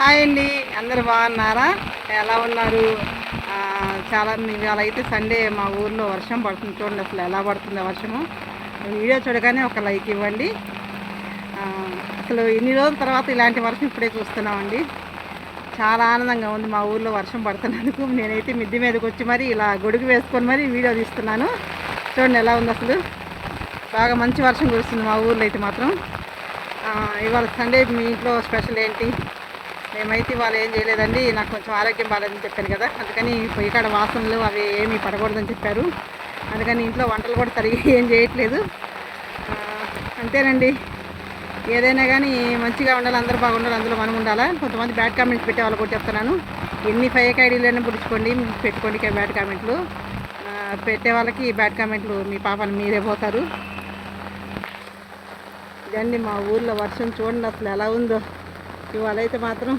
Hi అండి. అందరు బాగున్నారా? ఎలా ఉన్నారు? చాలా ఇవాళ అయితే సండే మా ఊర్లో వర్షం పడుతుంది చూడండి అసలు ఎలా పడుతుందో వర్షము. వీడియో చూడగానే ఒక లైక్ ఇవ్వండి. అసలు ఇన్ని రోజుల తర్వాత ఇలాంటి వర్షం ఇప్పుడే చూస్తున్నామండి. చాలా ఆనందంగా ఉంది మా ఊర్లో వర్షం పడుతున్నందుకు. నేనైతే మిద్ది మీదకి వచ్చి మరి ఇలా గొడుగు వేసుకొని మరి వీడియో తీస్తున్నాను. చూడండి ఎలా ఉంది అసలు. బాగా మంచి వర్షం కురుస్తుంది మా ఊర్లో అయితే మాత్రం. ఇవాళ సండే మీ ఇంట్లో స్పెషల్ ఏంటి? మేమైతే ఇవాళ ఏం చేయలేదండి నాకు కొంచెం ఆరోగ్యం బాగాలేదని చెప్పాను కదా అందుకని పొయ్యి కాడ వాసనలు అవి ఏమీ పడకూడదని చెప్పారు. అందుకని ఇంట్లో వంటలు కూడా సరిగ్గా ఏం చేయట్లేదు. అంతేనండి. ఏదైనా కానీ మంచిగా ఉండాలి అందరూ బాగుండాలి అందులో మనం ఉండాలా? కొంతమంది బ్యాడ్ కామెంట్స్ పెట్టే వాళ్ళు కూడా చెప్తున్నాను. ఎన్ని ఫైక్ ఐడీలైనా పుడుచుకోండి పెట్టుకోండి బ్యాడ్ కామెంట్లు. పెట్టే వాళ్ళకి బ్యాడ్ కామెంట్లు మీ పాపని మీరే పోతారు. ఇదండి మా ఊర్లో వర్షం చూడండి అసలు ఎలా ఉందో. ఇవాళ అయితే మాత్రం